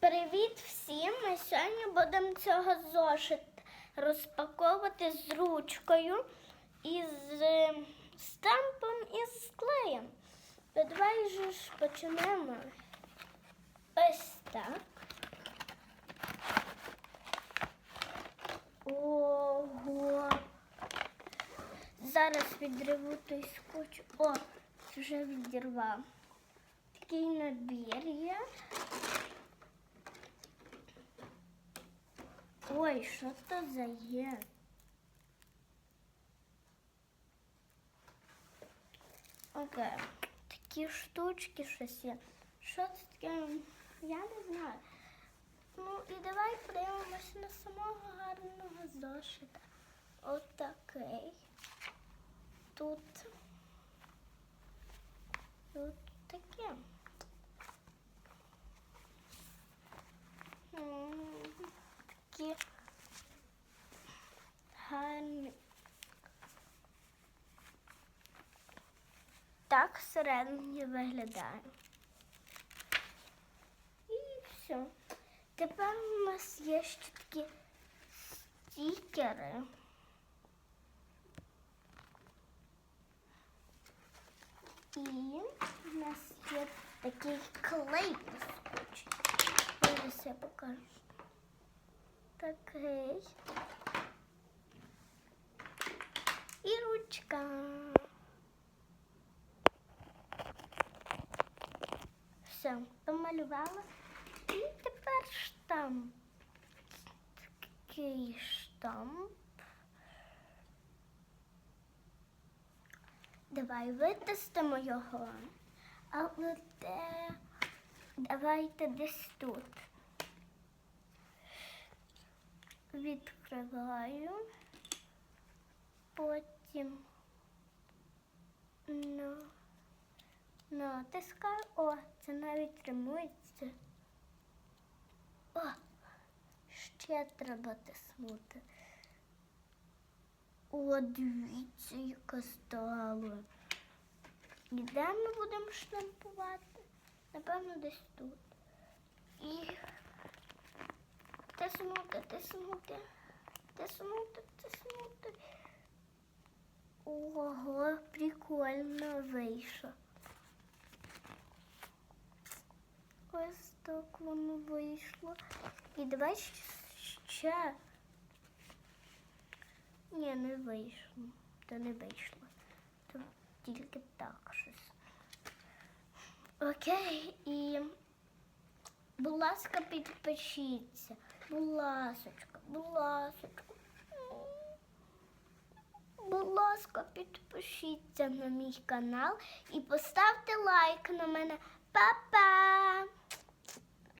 Привіт всім! Ми сьогодні будемо цього зошит розпаковувати з ручкою із е, стампом і з клеєм. Давай же ж почнемо. Ось так. Ого. Зараз відриву той скотч. О, вже відірвав. Такий набір є. Ой, що то за є? Окей. Такі штучки щось є. Що це таке? Я не знаю. Ну і давай подивимося на самого гарного зошита. Отакий. Тут таке. М, Такі гарні. Так всередині виглядає. І все. Тепер у нас є ще такі стікери. І у нас є такий клей скотч. Зараз я покажу. Такий. І ручка. Все, помалювала. І тепер штамп. Такий штамп. Давай витестимо його. Але де? Давайте десь тут. Відкриваю. Потім ну, натискаю. О, це навіть римується. О, ще треба тиснути. О, дивіться, яка стала. І де ми будемо штампувати? Напевно, десь тут. І тиснути, тиснути, тиснути, тиснути. Ого, прикольно вийшло. Ось так воно вийшло. І давай ще. Ні, не вийшло. Та не вийшло. То тільки так щось. Окей, і будь ласка, підпишіться. Будь ласочка, будь ласочка. Будь ласка, підпишіться на мій канал і поставте лайк на мене. Papa.